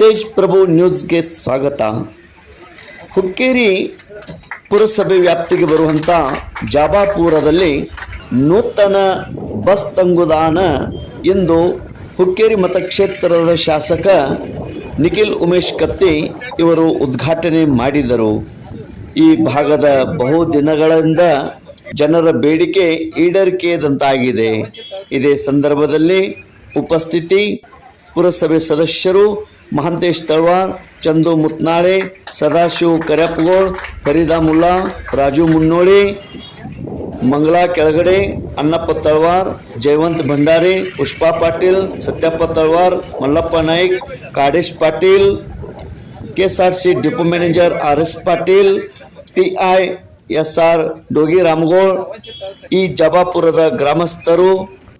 ತೇಜ್ ಪ್ರಭು ನ್ಯೂಸ್ಗೆ ಸ್ವಾಗತ. ಹುಕ್ಕೇರಿ ಪುರಸಭೆ ವ್ಯಾಪ್ತಿಗೆ ಬರುವಂಥ ಜಾಬಾಪುರದಲ್ಲಿ ನೂತನ ಬಸ್ ತಂಗುದಾನ ಎಂದು ಹುಕ್ಕೇರಿ ಮತಕ್ಷೇತ್ರದ ಶಾಸಕ ನಿಖಿಲ್ ಉಮೇಶ್ ಕತ್ತಿ ಇವರು ಉದ್ಘಾಟನೆ ಮಾಡಿದರು. ಈ ಭಾಗದ ಬಹು ದಿನಗಳಿಂದ ಜನರ ಬೇಡಿಕೆ ಈಡೇರಿಕೆದಂತಾಗಿದೆ ಇದೇ ಸಂದರ್ಭದಲ್ಲಿ ಉಪಸ್ಥಿತಿ ಪುರಸಭೆ ಸದಸ್ಯರು Mahantesh Talawar Chandu Mutnale Sadashiva ಕರ್ಯಪ್ಪಗೋಳ್ Farida Mulla Raju Munnoli Mangala Kelagade Annappa Talawar Jayavant Bhandari Pushpa Patil Satyappa Talawar Mallappa Naik Kadesh Patil KSRC depot manager R S Patil T I S R Dogi Ramagol ಈ ಜಬಾಪುರದ ಗ್ರಾಮಸ್ಥರು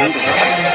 Obrigado.